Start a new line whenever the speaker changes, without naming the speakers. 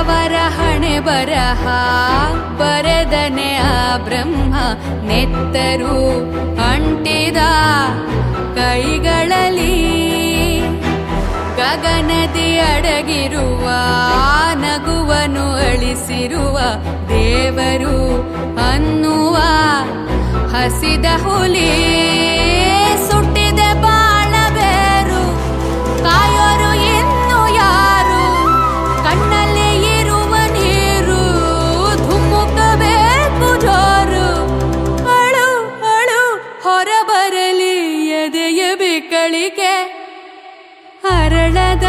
ಅವರ ಹಣೆ ಬರಹ, ಬರೆದನೆ ಆ ಬ್ರಹ್ಮ, ನೆತ್ತರು ಅಂಟಿದ ಕೈಗಳಲ್ಲಿ. ಗಗನದಿ ಅಡಗಿರುವ, ನಗುವನು ಅಳಿಸಿರುವ ದೇವರು ಅನ್ನುವ ಹಸಿದ ಹುಲಿ. ಗಳಿಗೆ ಅರಳದ